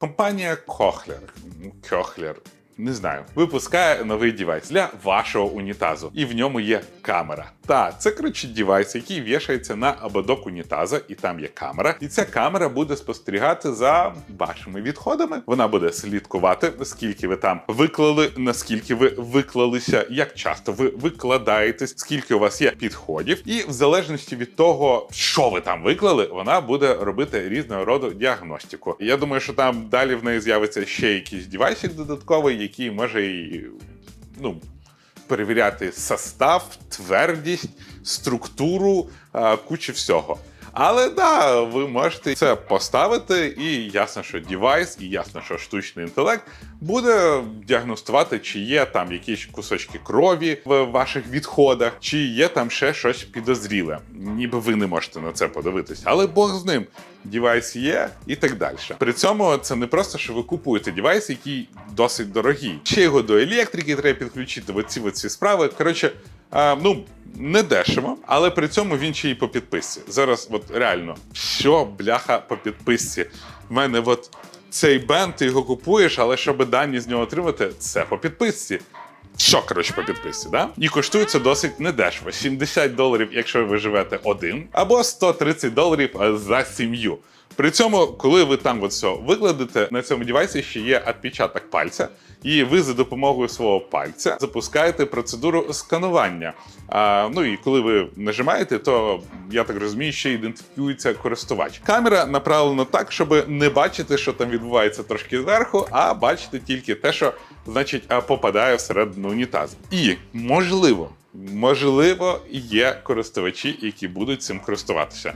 Компанія Кохлер, Кохлер, не знаю, випускає новий девайс для вашого унітазу, і в ньому є камера. Та це коротше девайс, який вішається на ободок унітаза, і там є камера. І ця камера буде спостерігати за вашими відходами. Вона буде слідкувати, скільки ви там виклали, наскільки ви виклалися, як часто ви викладаєтесь, скільки у вас є підходів, і в залежності від того, що ви там виклали, вона буде робити різного роду діагностику. Я думаю, що там далі в неї з'явиться ще якийсь девайсик додатковий, який може і ну. Перевіряти состав, твердість, структуру, а, кучу всього. Але да, ви можете це поставити, і ясно, що девайс, і ясно, що штучний інтелект буде діагностувати, чи є там якісь кусочки крові в ваших відходах, чи є там ще щось підозріле. Ніби ви не можете на це подивитися, але Бог з ним. Девайс є і так далі. При цьому це не просто, що ви купуєте девайс, який досить дорогий. Ще його до електрики треба підключити. Оці оці справи. Коротше, а, ну не дешево, але при цьому він ще й по підписці. Зараз, от реально, що бляха по підписці. В мене от цей бенд, ти його купуєш, але щоб дані з нього отримати, це по підписці. Що, коротше, по підписці, да? І коштує це досить недешево. 70 доларів, якщо ви живете один, або 130 доларів е, за сім'ю. При цьому, коли ви там от все викладете, на цьому девайсі ще є відпечаток пальця, і ви за допомогою свого пальця запускаєте процедуру сканування. А, ну і коли ви нажимаєте, то я так розумію, ще ідентифікується користувач. Камера направлена так, щоб не бачити, що там відбувається трошки зверху, а бачити тільки те, що значить попадає всередину унітазу. І можливо. Можливо, є користувачі, які будуть цим користуватися.